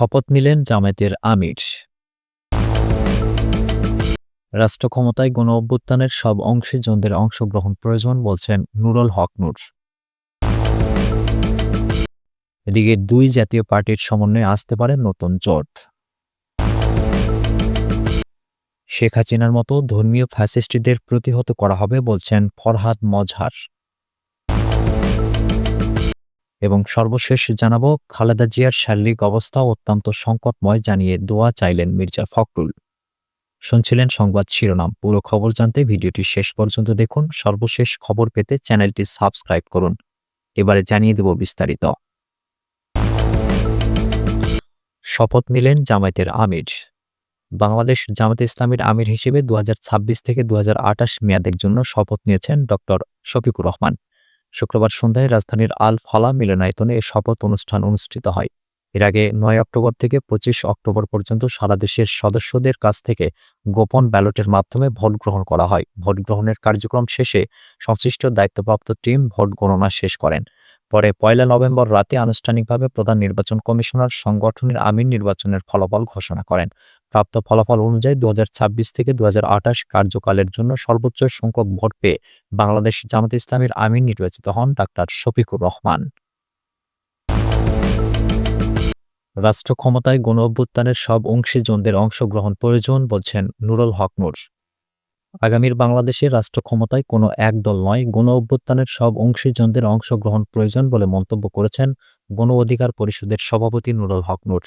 শপথ নিলেন জামায়াতের আমির। রাষ্ট্র ক্ষমতায় গণ অভ্যুত্থানের সব অংশে জনদের অংশগ্রহণ প্রয়োজন বলছেন নুরুল হক নূর। এদিকে দুই জাতীয় পার্টির সমন্বয়ে আসতে পারে নতুন জোট। শেখ হাসিনার মতো ধর্মীয় ফ্যাসিস্টদের প্রতিহত করা হবে বলছেন ফরহাদ মজহার। এবং সর্বশেষ জানাব, খালেদা জিয়ার শারীরিক অবস্থা অত্যন্ত সংকটময় জানিয়ে দোয়া চাইলেন মির্জা ফখরুল। শুনছিলেন সংবাদ শিরোনাম। পুরো খবর জানতে ভিডিওটি শেষ পর্যন্ত দেখুন। সর্বশেষ খবর পেতে চ্যানেলটি সাবস্ক্রাইব করুন। এবারে জানিয়ে দেব বিস্তারিত। শপথ নিলেন জামায়াতের আমির। বাংলাদেশ জামাতে ইসলামের আমির হিসেবে দু হাজার ছাব্বিশ থেকে দু মেয়াদের জন্য শপথ নিয়েছেন ডক্টর শফিকুর রহমান। শুক্রবার সন্ধ্যায় রাজধানীর আল ফালা মিলনায়তনে এ শপথ অনুষ্ঠান অনুষ্ঠিত হয়। এর আগে নয় অক্টোবর থেকে পঁচিশ অক্টোবর পর্যন্ত সারা দেশের সদস্যদের কাছ থেকে গোপন ব্যালটের মাধ্যমে ভোট গ্রহণ করা হয়। ভোট গ্রহণের কার্যক্রম শেষে সংশ্লিষ্ট দায়িত্বপ্রাপ্ত টিম ভোট গণনা শেষ করেন। পরে পয়লা নভেম্বর রাতে আনুষ্ঠানিকভাবে প্রধান নির্বাচন কমিশনার সংগঠনের আমির নির্বাচনের ফলাফল ঘোষণা করেন। প্রাপ্ত ফলাফল অনুযায়ী দু হাজার ছাব্বিশ থেকে দু হাজার আঠাশ কার্যকালের জন্য সর্বোচ্চ সংখ্যক ভোট পেয়ে বাংলাদেশ জামাত ইসলামের আমির নির্বাচিত হন ডাক্তার শফিকুর রহমান। রাষ্ট্র ক্ষমতায় গণ অভ্যুত্থানের সব অংশে জনদের অংশগ্রহণ প্রয়োজন বলছেন নুরুল হক নূর। আগামীর বাংলাদেশে রাষ্ট্র ক্ষমতায় কোনো এক দল নয় গণ অভ্যুত্থানের সব অংশে জনদের অংশগ্রহণ প্রয়োজন বলে মন্তব্য করেছেন গণ অধিকার পরিষদের সভাপতি নুরুল হক নূর।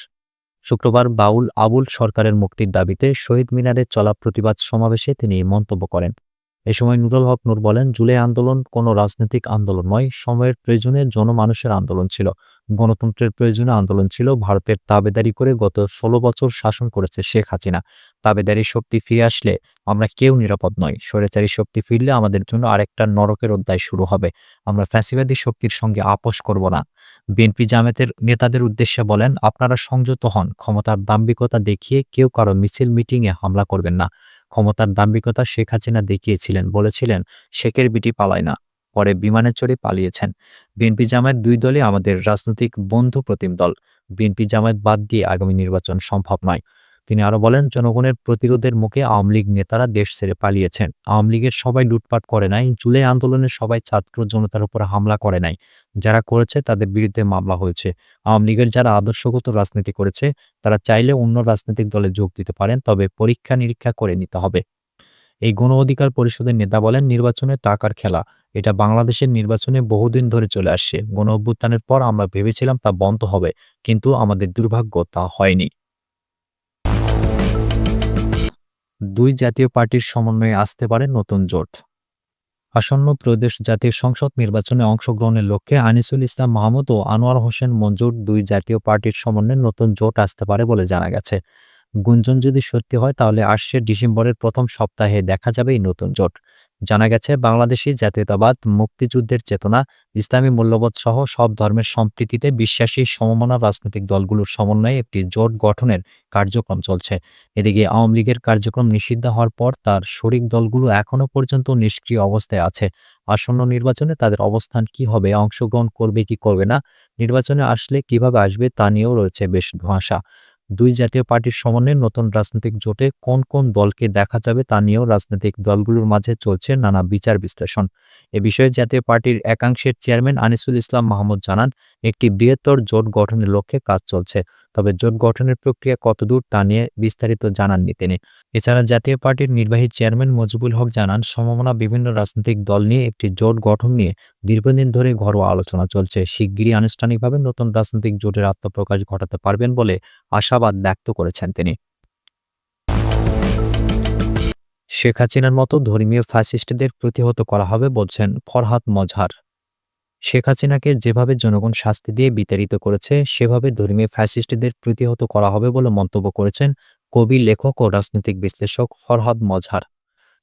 শুক্রবার বাউল আবুল সরকারের মুক্তির দাবিতে শহীদ মিনারে চলা প্রতিবাদ সমাবেশে তিনি মন্তব্য করেন। এ সময় নুরুল হক নূর বলেন, জুলাই আন্দোলন কোনো রাজনৈতিক আন্দোলন নয়, সময়ের প্রয়োজনে জনমানুষের আন্দোলন ছিল। গণতন্ত্রের প্রয়োজনে আন্দোলন ছিল। ভারতের তাবেদারি করে গত ষোলো বছর শাসন করেছে শেখ হাসিনা। তাবেদারি শক্তি ফিরে আসলে আমরা কেউ নিরাপদ নয় স্বৈরাচারী শক্তি ফিরলে আমাদের জন্য আরেকটা নরকের অধ্যায় শুরু হবে। আমরা ফ্যাসিবাদী শক্তির সঙ্গে আপোষ করব না। বিএনপি জামাতের নেতাদের উদ্দেশ্যে বলেন, আপনারা সংযত হন, ক্ষমতার দাম্ভিকতা দেখিয়ে কেউ কারও মিছিল, মিটিংয়ে হামলা করবেন না। ক্ষমতার দাম্ভিকতা শেখ হাসিনা দেখিয়েছিলেন, বলেছিলেন, শেখের বিটি পালায় না। পরে বিমানে চড়ে পালিয়েছেন। বিএনপি জামায়াত দুই দলই আমাদের রাজনৈতিক বন্ধু প্রতিম দল। বিএনপি জামায়াত বাদ দিয়ে আগামী নির্বাচন সম্ভব নয়। তিনি আরও বলেন, জনগণের প্রতিরোধের মুখে আওয়ামী লীগ নেতারা দেশ ছেড়ে পালিয়েছেন। আওয়ামী লীগের সবাই লুটপাট করে নাই, জুলাই আন্দোলনের সবাই ছাত্র জনতার উপর হামলা করে নাই। যারা করেছে তাদের বিরুদ্ধে মামলা হয়েছে। আওয়ামী লীগের যারা আদর্শগত রাজনীতি করেছে, তারা চাইলে অন্য রাজনৈতিক দলে যোগ দিতে পারেন, তবে পরীক্ষা নিরীক্ষা করে নিতে হবে। এই গণ অধিকার পরিষদের নেতা বলেন, নির্বাচনে টাকার খেলা। এটা বাংলাদেশের নির্বাচনে বহুদিন ধরে চলে আসছে। গণ অভ্যুত্থানের পর আমরা ভেবেছিলাম তা বন্ধ হবে, কিন্তু আমাদের দুর্ভাগ্য তা হয়নি। দুই জাতীয় পার্টির সমন্বয়ে আসতে পারে নতুন জোট। আসন্ন প্রদেশ জাতীয় সংসদ নির্বাচনে অংশগ্রহণের লক্ষ্যে আনিসুল ইসলাম মাহমুদ ও আনোয়ার হোসেন মঞ্জুর দুই জাতীয় পার্টির সমন্বয়ে নতুন জোট আসতে পারে বলে জানা গেছে। গুঞ্জন যদি সত্যি হয়, তাহলে আসছে ডিসেম্বরের প্রথম সপ্তাহে দেখা যাবে এই নতুন জোট। জানা গেছে, বাংলাদেশি জাতীয়তাবাদ, মুক্তিযুদ্ধের চেতনা, ইসলামী মূল্যবোধ সহ সব ধর্মের সম্প্রীতিতে বিশ্বাসী সমমনা রাজনৈতিক দলগুলোর সমন্বয়ে একটি জোট গঠনের কার্যক্রম চলছে। এদিকে আওয়ামী লীগের কার্যক্রম নিষিদ্ধ হওয়ার পর তার শরিক দলগুলো এখনও পর্যন্ত নিষ্ক্রিয় অবস্থায় আছে। আসন্ন নির্বাচনে তাদের অবস্থান কি হবে, অংশগ্রহণ করবে কি করবে না, নির্বাচনে আসলে কীভাবে আসবে তা নিয়েও রয়েছে বেশ ধোঁয়াশা। দুই জাতীয় পার্টির সমন্বয়ে নতুন রাজনৈতিক জোটে কোন কোন দলকে দেখা যাবে তা নিয়েও রাজনৈতিক দলগুলোর মাঝে চলছে নানা বিচার বিশ্লেষণ। এ বিষয়ে জাতীয় পার্টির একাংশের চেয়ারম্যান আনিসুল ইসলাম মাহমুদ জানান, একটি বৃহত্তর জোট গঠনের লক্ষ্যে কাজ চলছে, তবে জোট গঠনের প্রক্রিয়া কতদূর তা নিয়ে বিস্তারিত জানাননি তিনি। এছাড়া জাতীয় পার্টির নির্বাহী চেয়ারম্যান মজিবুল হক জানান, সম্ভাবনা বিভিন্ন রাজনৈতিক দল নিয়ে একটি জোট গঠন নিয়ে দীর্ঘদিন ধরে ঘরোয়া আলোচনা চলছে। শিগগিরই আনুষ্ঠানিকভাবে নতুন রাজনৈতিক জোটের আত্মপ্রকাশ ঘটাতে পারবেন বলে আশাবাদ ব্যক্ত করেছেন তিনি। শেখ হাসিনার মতো ধর্মীয় ফ্যাসিস্টদের প্রতিহত করা হবে বলছেন ফরহাদ মজহার। শেখ হাসিনাকে যেভাবে জনগণ শাস্তি দিয়ে বিতাড়িত করেছে, সেভাবে ধর্মীয় ফ্যাসিস্টদের প্রতিহত করা হবে বলে মন্তব্য করেছেন কবি লেখক ও রাজনৈতিক বিশ্লেষক ফরহাদ মজহার।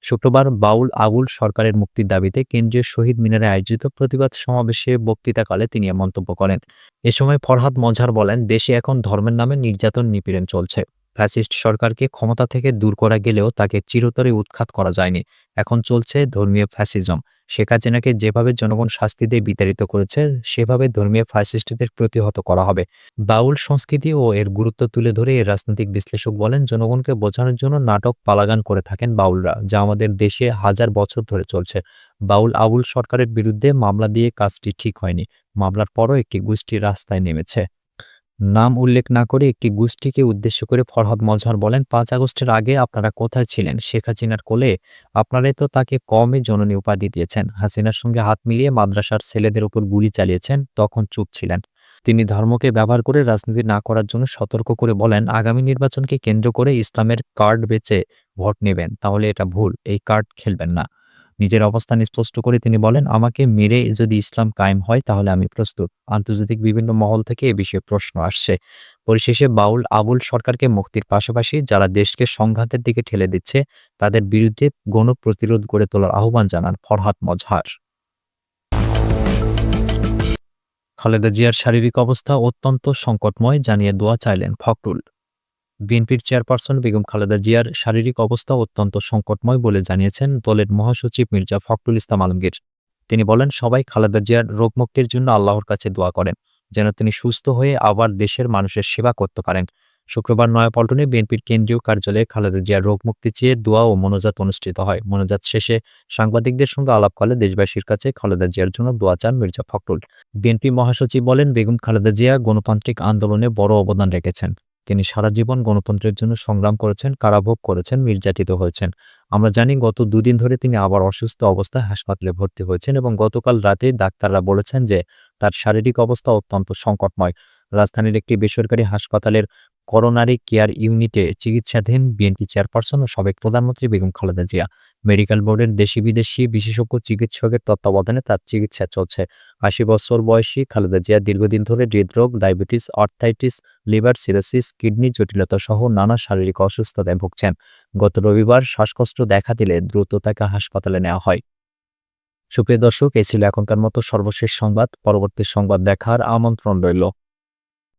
শুক্রবার বাউল আবুল সরকারের মুক্তির দাবিতে কেন্দ্রীয় শহীদ মিনারে আয়োজিত প্রতিবাদ সমাবেশে বক্তৃতাকালে তিনি মন্তব্য করেন। এ সময় ফরহাদ মজহার বলেন, দেশে এখন ধর্মের নামে নির্যাতন নিপীড়ন চলছে। ফ্যাসিস্ট সরকারকে ক্ষমতা থেকে দূর করা গেলেও তাকে চিরতরে উৎখাত করা যায়নি। এখন চলছে ধর্মীয় ফ্যাসিজম। শেখ হাসিনাকে যেভাবে জনগণ শাস্তি দিয়ে বিতাড়িত করেছে, সেভাবে ধর্মীয় ফ্যাসিস্টদের প্রতিহত করা হবে। বাউল সংস্কৃতি ও এর গুরুত্ব তুলে ধরে এর রাজনৈতিক বিশ্লেষক বলেন, জনগণকে বোঝানোর জন্য নাটক পালাগান করে থাকেন বাউলরা, যা আমাদের দেশে হাজার বছর ধরে চলছে। বাউল আবুল সরকারের বিরুদ্ধে মামলা দিয়ে কাজটি ঠিক হয়নি। মামলার পরও একটি গোষ্ঠী রাস্তায় নেমেছে। নাম উল্লেখ না করে একটি গোষ্ঠীকে উদ্দেশ্য করে ফরহাদ মজহার বলেন, পাঁচ আগস্টের আগে আপনারা কোথায় ছিলেন? শেখ হাসিনার কোলে আপনারাই তো তাকে কমে জননী উপাধি দিয়েছেন। হাসিনার সঙ্গে হাত মিলিয়ে মাদ্রাসার ছেলেদের উপর গুলি চালিয়েছেন, তখন চুপ ছিলেন। তিনি ধর্মকে ব্যবহার করে রাজনীতি না করার জন্য সতর্ক করে বলেন, আগামী নির্বাচনকে কেন্দ্র করে ইসলামের কার্ড বেচে ভোট নেবেন, তাহলে এটা ভুল, এই কার্ড খেলবেন না। নিজের অবস্থান স্পষ্ট করে তিনি বলেন, আমাকে মেরে যদি ইসলাম কায়েম হয় তাহলে আমি প্রস্তুত। আন্তর্জাতিক বিভিন্ন মহল থেকে এ বিষয়ে প্রশ্ন আসছে। পরিশেষে বাউল আবুল সরকারকে মুক্তির পাশাপাশি যারা দেশকে সংঘাতের দিকে ঠেলে দিচ্ছে, তাদের বিরুদ্ধে গণপ্রতিরোধ গড়ে তোলার আহ্বান জানান ফরহাদ মজহার। খালেদা জিয়ার শারীরিক অবস্থা অত্যন্ত সংকটময় জানিয়ে দোয়া চাইলেন ফখরুল। বিএনপির চেয়ারপারসন বেগম খালেদা জিয়ার শারীরিক অবস্থা অত্যন্ত সংকটময় বলে জানিয়েছেন দলের মহাসচিব মির্জা ফখরুল ইসলাম আলমগীর। তিনি বলেন, সবাই খালেদা জিয়ার রোগমুক্তির জন্য আল্লাহর কাছে দোয়া করেন, যেন তিনি সুস্থ হয়ে আবার দেশের মানুষের সেবা করতে পারেন। শুক্রবার নয়াপল্টনে বিএনপির কেন্দ্রীয় কার্যালয়ে খালেদা জিয়ার রোগমুক্তি চেয়ে দোয়া ও মনোজাত অনুষ্ঠিত হয়। মনোজাত শেষে সাংবাদিকদের সঙ্গে আলাপকালে দেশবাসীর কাছে খালেদা জিয়ার জন্য দোয়া চান মির্জা ফখরুল। বিএনপি মহাসচিব বলেন, বেগম খালেদা জিয়া গণতান্ত্রিক আন্দোলনে বড় অবদান রেখেছেন। তিনি সারা জীবন গণতন্ত্রের জন্য সংগ্রাম করেছেন, কারাভোগ করেছেন, নির্যাতিত হয়েছেন। আমরা জানি গত দুদিন ধরে তিনি আবার অসুস্থ অবস্থায় হাসপাতালে ভর্তি হয়েছেন এবং গতকাল রাতে ডাক্তাররা বলেছেন যে তার শারীরিক অবস্থা অত্যন্ত সংকটময়। রাজধানীর একটি বেসরকারি হাসপাতালের করোনারি কেয়ার ইউনিটে চিকিৎসাধীন বিএনপি চেয়ারপারসন ও সাবেক প্রধানমন্ত্রী বেগম খালেদা জিয়া। মেডিকেল বোর্ডের দেশি বিদেশি বিশেষজ্ঞ চিকিৎসকের তত্ত্বাবধানে তার চিকিৎসা চলছে। আশি বছর বয়সী খালেদা জিয়া দীর্ঘদিন ধরে হৃদরোগ, diabetes, arthritis, liver cirrhosis, kidney জটিলতা সহ নানা শারীরিক অসুস্থতায় ভুগছেন। গত রবিবার শ্বাসকষ্ট দেখা দিলে দ্রুত তাকে হাসপাতালে নেওয়া হয়। সুপ্রিয় দর্শক, এ ছিল এখনকার মতো সর্বশেষ সংবাদ। পরবর্তী সংবাদ দেখার আমন্ত্রণ রইল।